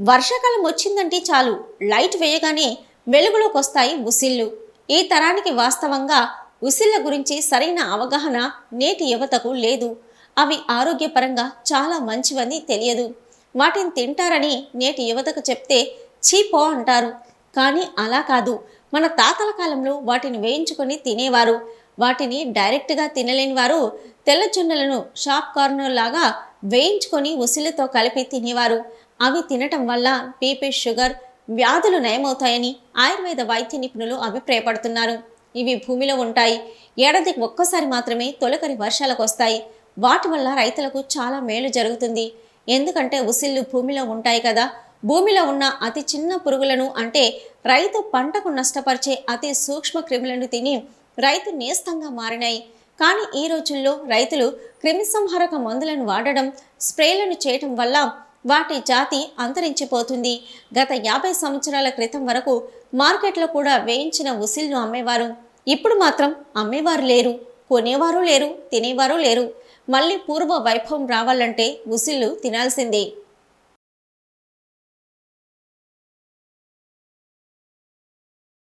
వర్షాకాలం వచ్చిందంటే చాలు. లైట్ వేయగానే వెలుగులోకి వస్తాయి ఉసిళ్ళు. ఈ తరానికి వాస్తవంగా ఉసిళ్ళ గురించి సరైన అవగాహన నేటి యువతకు లేదు. అవి ఆరోగ్యపరంగా చాలా మంచివని తెలియదు. వాటిని తింటారని నేటి యువతకు చెప్తే చీపో అంటారు. కానీ అలా కాదు. మన తాతల కాలంలో వాటిని వేయించుకొని తినేవారు. వాటిని డైరెక్ట్గా తినలేని వారు తెల్ల జొన్నలను షాప్ కార్నర్ లాగా వేయించుకొని ఉసిలితో కలిపి తినేవారు. అవి తినటం వల్ల బీపీ షుగర్ వ్యాధులు నయమవుతాయని ఆయుర్వేద వైద్య నిపుణులు అభిప్రాయపడుతున్నారు. ఇవి భూమిలో ఉంటాయి. ఏడాదికి ఒక్కసారి మాత్రమే తొలకరి వర్షాలకు వస్తాయి. వాటి వల్ల రైతులకు చాలా మేలు జరుగుతుంది. ఎందుకంటే ఉసిళ్ళు భూమిలో ఉంటాయి కదా. భూమిలో ఉన్న అతి చిన్న పురుగులను అంటే రైతు పంటకు నష్టపరిచే అతి సూక్ష్మ క్రిములను తిని రైతు నేస్తంగా మారినాయి. కానీ ఈ రోజుల్లో రైతులు క్రిమిసంహారక మందులను వాడడం స్ప్రేలను చేయటం వల్ల వాటి జాతి అంతరించిపోతుంది. గత యాభై సంవత్సరాల క్రితం వరకు మార్కెట్లో కూడా వేయించిన ఉసిల్ను అమ్మేవారు. ఇప్పుడు మాత్రం అమ్మేవారు లేరు. కొనేవారు లేరు తినేవారు లేరు. మళ్ళీ పూర్వ వైభవం రావాలంటే ఉసిళ్ళు తినాల్సిందే.